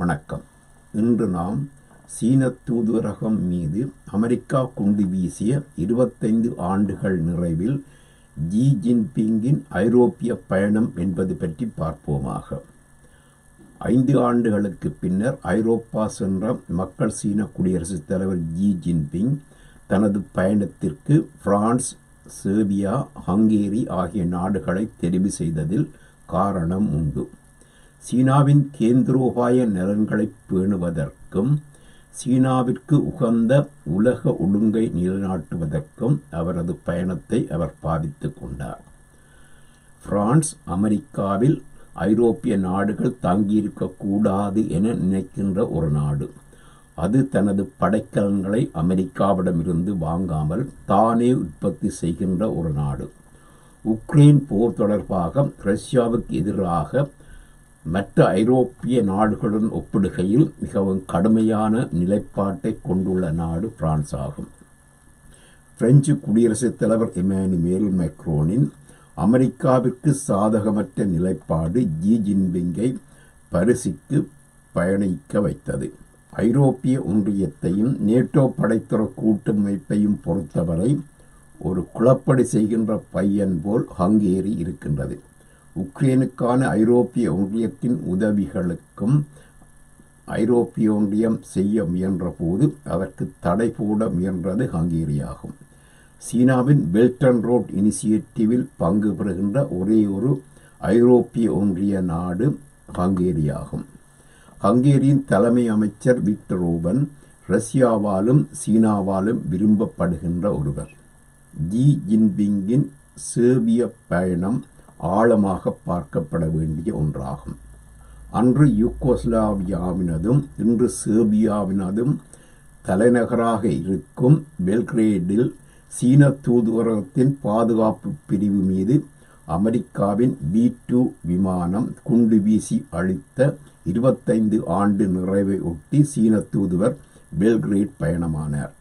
வணக்கம். இன்று நாம் சீன தூதரகம் மீது அமெரிக்கா குண்டு வீசிய இருபத்தைந்து ஆண்டுகள் நிறைவில் ஜி ஜின்பிங்கின் ஐரோப்பிய பயணம் என்பது பற்றி பார்ப்போமாக. ஐந்து ஆண்டுகளுக்கு பின்னர் ஐரோப்பா சென்ற மக்கள் சீன குடியரசுத் தலைவர் ஜி ஜின்பிங் தனது பயணத்திற்கு பிரான்ஸ் சேர்பியா ஹங்கேரி ஆகிய நாடுகளை தெரிவு செய்ததில் காரணம் உண்டு. சீனாவின் கேந்திரோபாய நலன்களை பேணுவதற்கும் சீனாவிற்கு உகந்த உலக ஒழுங்கை நிலைநாட்டுவதற்கும் அவரது பயணத்தை அவர் பாவித்துக் கொண்டார். பிரான்ஸ் அமெரிக்காவில் ஐரோப்பிய நாடுகள் தங்கியிருக்கக்கூடாது என நினைக்கின்ற ஒரு நாடு. அது தனது படைக்கலன்களை அமெரிக்காவிடமிருந்து வாங்காமல் தானே உற்பத்தி செய்கின்ற ஒரு நாடு. உக்ரைன் போர் தொடர்பாக ரஷ்யாவுக்கு எதிராக மற்ற ஐரோப்பிய நாடுகளுடன் ஒப்பிடுகையில் மிகவும் கடுமையான நிலைப்பாட்டை கொண்டுள்ள நாடு பிரான்ஸ் ஆகும். பிரெஞ்சு குடியரசுத் தலைவர் இமானுவேல் மைக்ரோனின் அமெரிக்காவிற்கு சாதகமற்ற நிலைப்பாடு ஜி ஜின்பிங்கை பரிசுக்கு பயணிக்க வைத்தது. ஐரோப்பிய ஒன்றியத்தையும் நேட்டோ படைத்துற கூட்டமைப்பையும் பொறுத்தவரை ஒரு குழப்படி செய்கின்ற பையன் போல் ஹங்கேரி இருக்கின்றது. உக்ரைனுக்கான ஐரோப்பிய ஒன்றியத்தின் உதவிகளுக்கும் ஐரோப்பிய ஒன்றியம் செய்ய முயன்றபோது அதற்கு தடை போட முயன்றது ஹங்கேரியாகும். சீனாவின் பெல்டன் ரோட் இனிஷியேட்டிவில் பங்கு பெறுகின்ற ஒரே ஒரு ஐரோப்பிய ஒன்றிய நாடு ஹங்கேரியாகும். ஹங்கேரியின் தலைமை அமைச்சர் விக்டர் ஓபன் ரஷ்யாவாலும் சீனாவாலும் விரும்பப்படுகின்ற ஒருவர். ஜி ஜின்பிங்கின் சேர்பிய பயணம் ஆழமாக பார்க்கப்பட வேண்டிய ஒன்றாகும். அன்று யூகோஸ்லாவியாவினதும் இன்று சேர்பியாவினதும் தலைநகராக இருக்கும் பெல்கிரேடில் சீன தூதுவரகத்தின் பாதுகாப்பு பிரிவு மீது அமெரிக்காவின் பி டூ விமானம் குண்டு வீசி அழித்த இருபத்தைந்து ஆண்டு நிறைவை ஒட்டி சீன தூதுவர் பெல்கிரேட் பயணமானார்.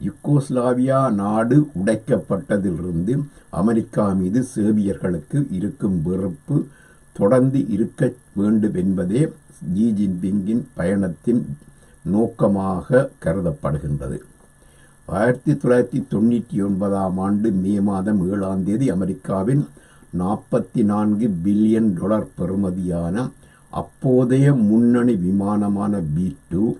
யுக்கோஸ்லாவியா நாடு உடைக்கப்பட்டதிலிருந்து அமெரிக்கா மீது சேர்பியர்களுக்கு இருக்கும் வெறுப்பு தொடர்ந்து இருக்க வேண்டும் என்பதே ஜி ஜின்பிங்கின் பயணத்தின் நோக்கமாக கருதப்படுகின்றது. ஆயிரத்தி தொள்ளாயிரத்தி தொண்ணூற்றி ஒன்பதாம் ஆண்டு மே மாதம் ஏழாம் தேதி அமெரிக்காவின் நாற்பத்தி நான்கு பில்லியன் டாலர் பெறுமதியான அப்போதைய முன்னணி விமானமான பி டூ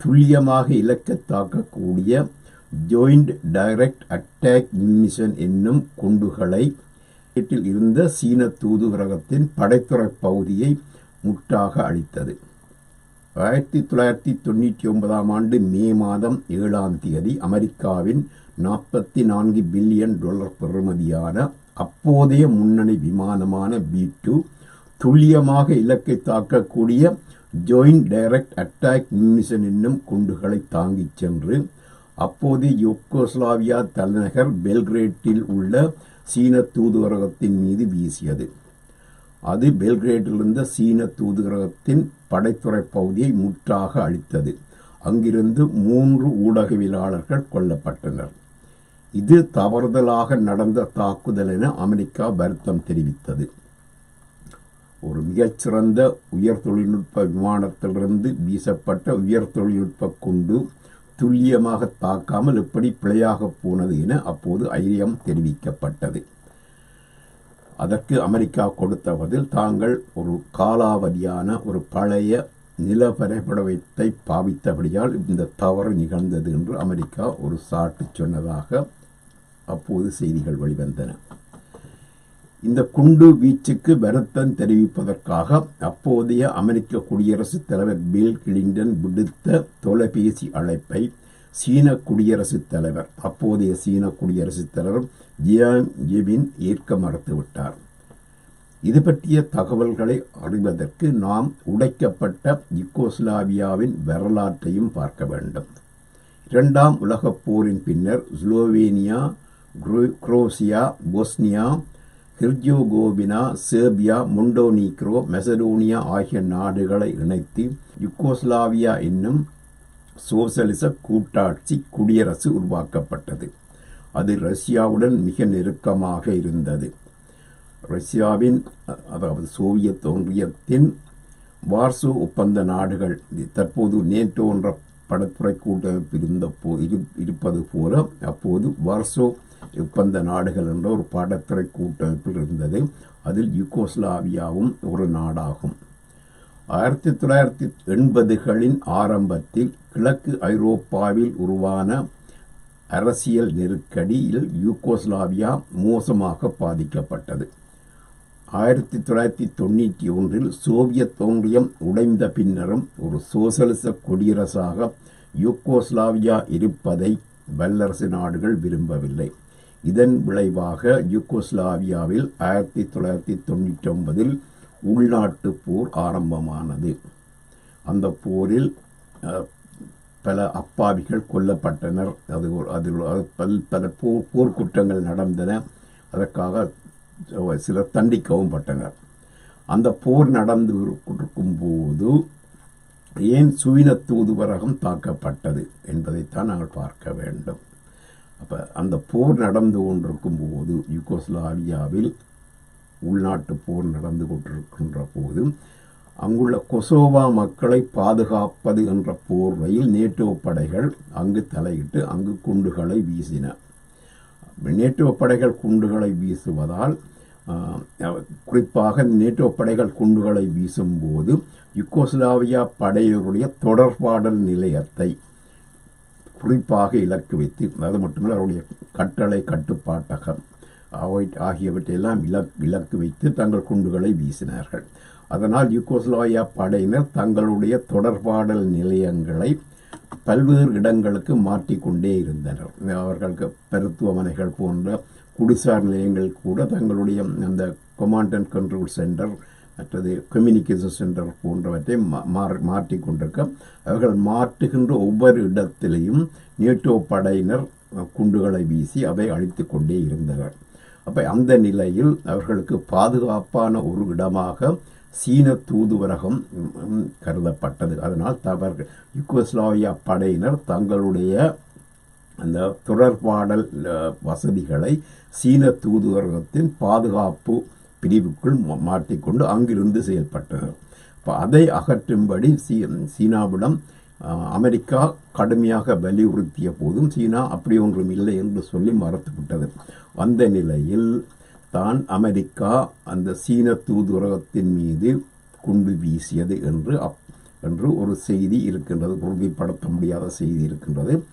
துல்லியமாக இலக்கை தாக்கக்கூடிய ஜோயிண்ட் டைரக்ட் அட்டாக் மிஷன் என்னும் குண்டுகளை வீட்டில் இருந்த சீன தூதுவரகத்தின் படைத்துறை பகுதியை முற்றாக அளித்தது ஆயிரத்தி தொள்ளாயிரத்தி தொண்ணூற்றி ஒன்பதாம் ஆண்டு மே மாதம் ஏழாம் தேதி அமெரிக்காவின் நாற்பத்தி நான்கு பில்லியன் டாலர் பெறுமதியான அப்போதைய முன்னணி விமானமான பி டூ துல்லியமாக இலக்கை தாக்கக்கூடிய ஜோயிண்ட் டைரக்ட் அட்டாக் மிஷன் என்னும் குண்டுகளை தாங்கிச் சென்று அப்போது யுகோஸ்லாவியா தலைநகர் பெல்கிரேட்டில் உள்ள சீன தூதுவரகத்தின் மீது வீசியது. அது பெல்கிரேட்டிலிருந்த சீன தூதுவரகத்தின் படைத்துறை பகுதியை முற்றாக அளித்தது அங்கிருந்து மூன்று ஊடகவியலாளர்கள் கொல்லப்பட்டனர். இது தவறுதலாக நடந்த தாக்குதல் என அமெரிக்கா வருத்தம் தெரிவித்தது. ஒரு மிகச்சிறந்த உயர் தொழில்நுட்ப விமானத்திலிருந்து வீசப்பட்ட உயர் தொழில்நுட்ப குண்டு துல்லியமாக தாக்காமல் எப்படி பிழையாக போனது என அப்போது ஐரியம் தெரிவிக்கப்பட்டது. அதற்கு அமெரிக்கா கொடுத்த பதில் தாங்கள் ஒரு காலாவதியான ஒரு பழைய நிலவரைபடத்தை பாவித்தபடியால் இந்த தவறு நிகழ்ந்தது என்று அமெரிக்கா ஒரு சாட்டு சொன்னதாக அப்போது செய்திகள் வெளிவந்தன. இந்த குண்டு வீச்சுக்கு வருத்தம் தெரிவிப்பதற்காக அப்போதைய அமெரிக்க குடியரசுத் தலைவர் பில் கிளின்டன் விடுத்த தொலைபேசி அழைப்பை சீன குடியரசுத் தலைவர் அப்போதைய சீன குடியரசுத் தலைவர் ஜியாங் ஜிபின் ஏற்க மறுத்துவிட்டார். இது பற்றிய தகவல்களை அறிவதற்கு நாம் உடைக்கப்பட்ட யுகோஸ்லாவியாவின் வரலாற்றையும் பார்க்க வேண்டும். இரண்டாம் உலகப் போரின் பின்னர் Slovenia Croatia Bosnia Herzegovina Serbia Montenegro Macedonia ஆகிய நாடுகளை இணைத்து யுகோஸ்லாவியா என்னும் சோசலிச கூட்டாட்சி குடியரசு உருவாக்கப்பட்டது. அது ரஷ்யாவுடன் மிக நெருக்கமாக இருந்தது. ரஷ்யாவின் அதாவது சோவியத் ஒன்றியத்தின் வார்சோ ஒப்பந்த நாடுகள் தற்போது நேட்டோ என்ற படத்துறை கூட்டமைப்பு இருந்த போ இரு இருப்பது போல அப்போது வார்சோ ஒப்பந்த நாடுகள் என்ற ஒரு படத்துறை கூட்டமைப்பில் இருந்தது. அதில் யூகோஸ்லாவியாவும் ஒரு நாடாகும். ஆயிரத்தி தொள்ளாயிரத்தி எண்பதுகளின் ஆரம்பத்தில் கிழக்கு ஐரோப்பாவில் உருவான அரசியல் நெருக்கடியில் யூகோஸ்லாவியா மோசமாக பாதிக்கப்பட்டது. ஆயிரத்தி தொள்ளாயிரத்தி தொண்ணூற்றி ஒன்றில் சோவியத் ஒன்றியம் உடைந்த பின்னரும் ஒரு சோசலிச குடியரசாக யூகோஸ்லாவியா இருப்பதை வல்லரசு நாடுகள் விரும்பவில்லை. இதன் விளைவாக யூகோஸ்லாவியாவில் ஆயிரத்தி தொள்ளாயிரத்தி தொண்ணூற்றி ஒன்பதில் உள்நாட்டு போர் ஆரம்பமானது. அந்த போரில் பல அப்பாவிகள் கொல்லப்பட்டனர். அது ஒரு- அதில் அது பல் பல போர் போர்க்குற்றங்கள் நடந்தன. அதற்காக சிலர் தண்டிக்கவும் பட்டனர். அந்த போர் நடந்து இருக்கும் போது ஏன் சுவின தூதுவரகம் தாக்கப்பட்டது என்பதைத்தான் நாங்கள் பார்க்க வேண்டும். அப்போ அந்த போர் நடந்து கொண்டிருக்கும் போது யுகோஸ்லாவியாவில் உள்நாட்டு போர் நடந்து கொண்டிருக்கின்ற போது அங்குள்ள கொசோவா மக்களை பாதுகாப்பது என்ற போர்வையில் நேட்டோ படைகள் அங்கு தலையிட்டு அங்கு குண்டுகளை வீசின. நேட்டோ படைகள் குண்டுகளை வீசுவதால் குறிப்பாக நேட்டோ படைகள் குண்டுகளை வீசும்போது யுகோஸ்லாவியா படையினருடைய தொடர்பாடல் நிலையத்தை குறிப்பாக இலக்கு வைத்து அது மட்டுமல்ல அவருடைய கட்டளை கட்டுப்பாட்டகம் அவை ஆகியவற்றையெல்லாம் இலக் இலக்கு வைத்து தங்கள் குண்டுகளை வீசினார்கள். அதனால் யூகோஸ்லாவியா படையினர் தங்களுடைய தொடர்பாடல் நிலையங்களை பல்வேறு இடங்களுக்கு மாற்றிக்கொண்டே இருந்தனர். அவர்களுக்கு மருத்துவமனைகள் போன்ற குடிசார் நிலையங்கள் கூட தங்களுடைய அந்த கொமாண்ட் அண்ட் கண்ட்ரோல் சென்டர் மற்றது கம்யூனிகேஷன் சென்டர் போன்றவற்றை மா- மாற்- மாற்றிக் கொண்டிருக்க அவர்கள் மாற்றுகின்ற ஒவ்வொரு இடத்திலையும் நேட்டோ படையினர் குண்டுகளை வீசி அவை அழித்து கொண்டே இருந்தனர். அப்போ அந்த நிலையில் அவர்களுக்கு பாதுகாப்பான ஒரு இடமாக சீன தூதுவரகம் கருதப்பட்டது. அதனால் தவறு. யுகோஸ்லாவியா படையினர் தங்களுடைய அந்த தொடர்பாடல் வசதிகளை சீன தூதுவரகத்தின் பாதுகாப்பு பிரிவுக்குள் மா- மாட்டிக்கொண்டு அங்கிருந்து செயல்பட்டது. இப்போ அதை அகற்றும்படி சீ சீனாவிடம் அமெரிக்கா கடுமையாக வலியுறுத்திய போதும் சீனா அப்படி ஒன்றும் இல்லை என்று சொல்லி மறுத்துவிட்டது. அந்த நிலையில் தான் அமெரிக்கா அந்த சீன தூதுரகத்தின் மீது குண்டு வீசியது என்று அப் என்று ஒரு செய்தி இருக்கின்றது. உறுதிப்படுத்த முடியாத செய்தி இருக்கின்றது.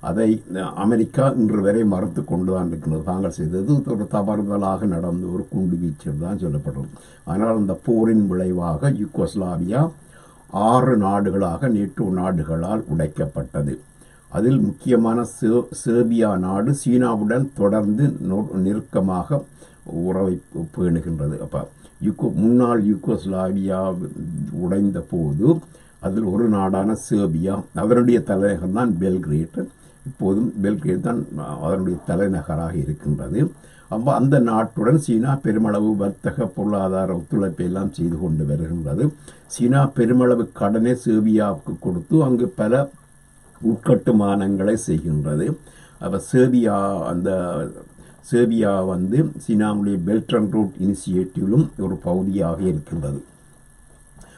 அதை அமெரிக்கா இன்று வரை மறுத்து கொண்டு தான் இருக்கிறது. தாங்கள் செய்தது ஒரு தவறுதலாக நடந்த ஒரு குண்டு வீச்சு தான் சொல்லப்படும். ஆனால் அந்த போரின் விளைவாக யூகோஸ்லாவியா ஆறு நாடுகளாக நேட்டோ நாடுகளால் உடைக்கப்பட்டது. அதில் முக்கியமான சே- சேர்பியா நாடு சீனாவுடன் தொடர்ந்து நொ- நெருக்கமாக உறவை பேணுகின்றது. அப்போ யுகோ முன்னாள் யூகோஸ்லாவியா உடைந்த போது அதில் ஒரு நாடான சேர்பியா அதனுடைய தலைநகர் தான் பெல்கிரேட் இப்போதும் பெல்கிரேட் தான் அதனுடைய தலைநகராக இருக்கின்றது. அப்போ அந்த நாட்டுடன் சீனா பெருமளவு வர்த்தக பொருளாதார ஒத்துழைப்பை எல்லாம் செய்து கொண்டு வருகின்றது. சீனா பெருமளவு கடனை சேர்பியாவுக்கு கொடுத்து அங்கு பல உட்கட்டுமானங்களை செய்கின்றது. அப்போ சேர்பியா அந்த சேர்பியா வந்து சீனாவுடைய பெல்ட் அண்ட் ரூட் இனிஷியேட்டிவிலும் ஒரு பகுதியாக இருக்கின்றது.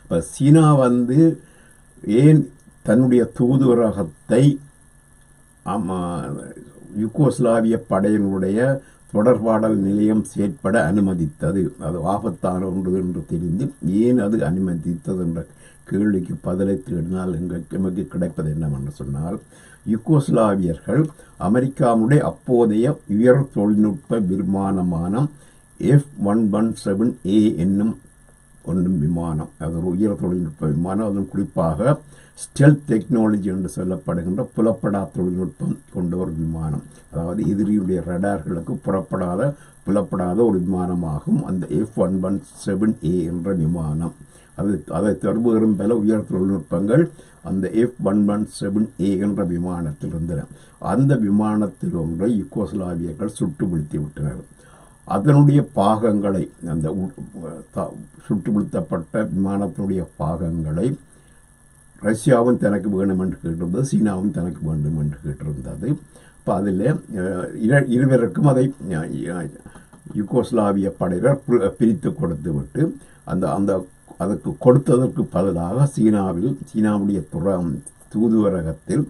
இப்போ சீனா வந்து ஏன் தன்னுடைய தூதுவரகத்தை யுகோஸ்லாவிய படையினுடைய தொடர்பாடல் நிலையம் செயற்பட அனுமதித்தது. அது ஆபத்தான ஒன்று என்று தெரிந்து ஏன் அது அனுமதித்தது என்ற கேள்விக்கு பதிலை தேடினால் எங்களுக்கு எமக்கு கிடைப்பது என்னவென்று சொன்னால் யுகோஸ்லாவியர்கள் அமெரிக்காவுடைய அப்போதைய உயர் தொழில்நுட்ப விமானமான F one one seven A என்னும் ஒன்றும் விமானம். அது ஒரு உயர் தொழில்நுட்ப விமானம். அதுவும் குறிப்பாக ஸ்டெல்த் டெக்னாலஜி என்று சொல்லப்படுகின்ற புலப்படா தொழில்நுட்பம் கொண்ட ஒரு விமானம். அதாவது எதிரியுடைய ரடார்களுக்கு புறப்படாத புலப்படாத ஒரு விமானமாகும். அந்த F one one seven A என்ற விமானம். அது அதை தருவரும் பல உயர் தொழில்நுட்பங்கள் அந்த F one one seven A என்ற விமானத்தில் இருந்தன அந்த விமானத்தில் ஒன்றை யுகோஸ்லாவியர்கள் சுட்டு வீழ்த்தி விட்டனர். அதனுடைய பாகங்களை அந்த உ- சுட்டு வீழ்த்தப்பட்ட விமானத்தினுடைய பாகங்களை ரஷ்யாவும் தனக்கு வேணும் என்று கேட்டிருந்தது சீனாவும் தனக்கு வேண்டும் என்று கேட்டிருந்தது. இப்போ அதில் இரு இருவருக்கும் அதை யுகோஸ்லாவிய படையினர் பிரித்து கொடுத்து விட்டு அந்த அந்த அதற்கு கொடுத்ததற்கு பதிலாக சீனாவில் சீனாவுடைய துற தூதுவரகத்தில்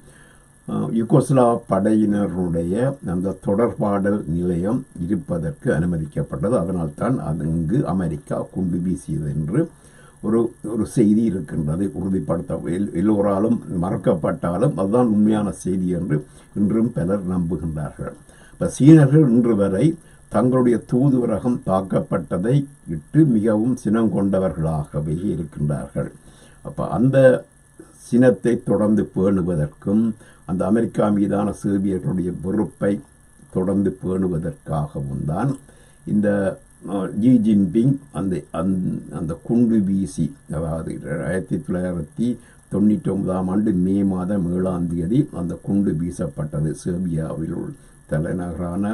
யுகோஸ்லா படையினருடைய அந்த தொடர்பாடல் நிலையம் இருப்பதற்கு அனுமதிக்கப்பட்டது. அதனால்தான் அங்கு அமெரிக்கா குண்டு வீசியது என்று ஒரு ஒரு செய்தி இருக்கின்றது. உறுதிப்படுத்த எல்- எல்லோராலும் மறக்கப்பட்டாலும் அதுதான் உண்மையான செய்தி என்று இன்றும் பலர் நம்புகின்றார்கள். இப்போ சீனர்கள் இன்று வரை தங்களுடைய தூதுவரகம் தாக்கப்பட்டதை இட்டு மிகவும் சினம் கொண்டவர்களாகவே இருக்கின்றார்கள். அப்போ அந்த சினத்தை தொடர்ந்து பேணுவதற்கும் அந்த அமெரிக்கா மீதான சேவியர்களுடைய வெறுப்பை தொடர்ந்து பேணுவதற்காகவும் தான் இந்த ஜி ஜின்பிங் அந்த அந் அந்த குண்டு வீசி அதாவது ஆயிரத்தி தொள்ளாயிரத்தி தொண்ணூற்றி ஒன்பதாம் ஆண்டு மே மாதம் ஏழாம் தேதி அந்த குண்டு வீசப்பட்டது. சேர்பியாவில் உள்ள தலைநகரான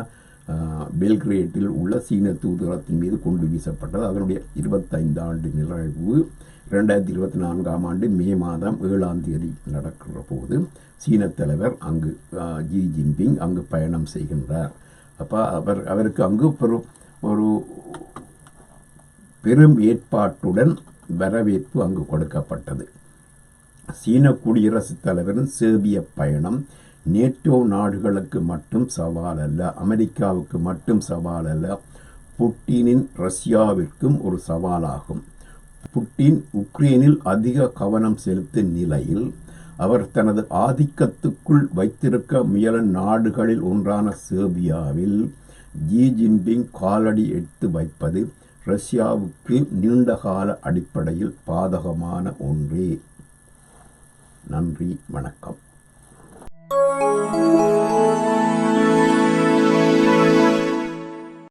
பெல்கிரேட்டில் உள்ள சீன தூதரகத்தின் மீது குண்டு வீசப்பட்டது. அதனுடைய இருபத்தைந்து ஆண்டு நிறைவு ரெண்டாயிரத்தி இருபத்தி நான்காம் ஆண்டு மே மாதம் ஏழாம் தேதி நடக்கிற போது சீன தலைவர் அங்கு ஜி ஜின்பிங் அங்கு பயணம் செய்கின்றார். அப்போ அவர் அவருக்கு அங்கு பெரும் ஒரு பெரும் ஏற்பாட்டுடன் வரவேற்பு அங்கு கொடுக்கப்பட்டது. சீன குடியரசுத் தலைவரின் சேர்பிய பயணம் நேட்டோ நாடுகளுக்கு மட்டும் சவால் அல்ல அமெரிக்காவுக்கு மட்டும் சவால் அல்ல புட்டினின் ரஷ்யாவிற்கும் ஒரு சவாலாகும். புட்டின் உக்ரைனில் அதிக கவனம் செலுத்தும் நிலையில் அவர் தனது ஆதிக்கத்துக்குள் வைத்திருக்க முயலும் நாடுகளில் ஒன்றான சேர்பியாவில் ஜி ஜின்பிங் காலடி எடுத்து வைப்பது ரஷ்யாவுக்கு நீண்டகால அடிப்படையில் பாதகமான ஒன்றே. நன்றி வணக்கம்.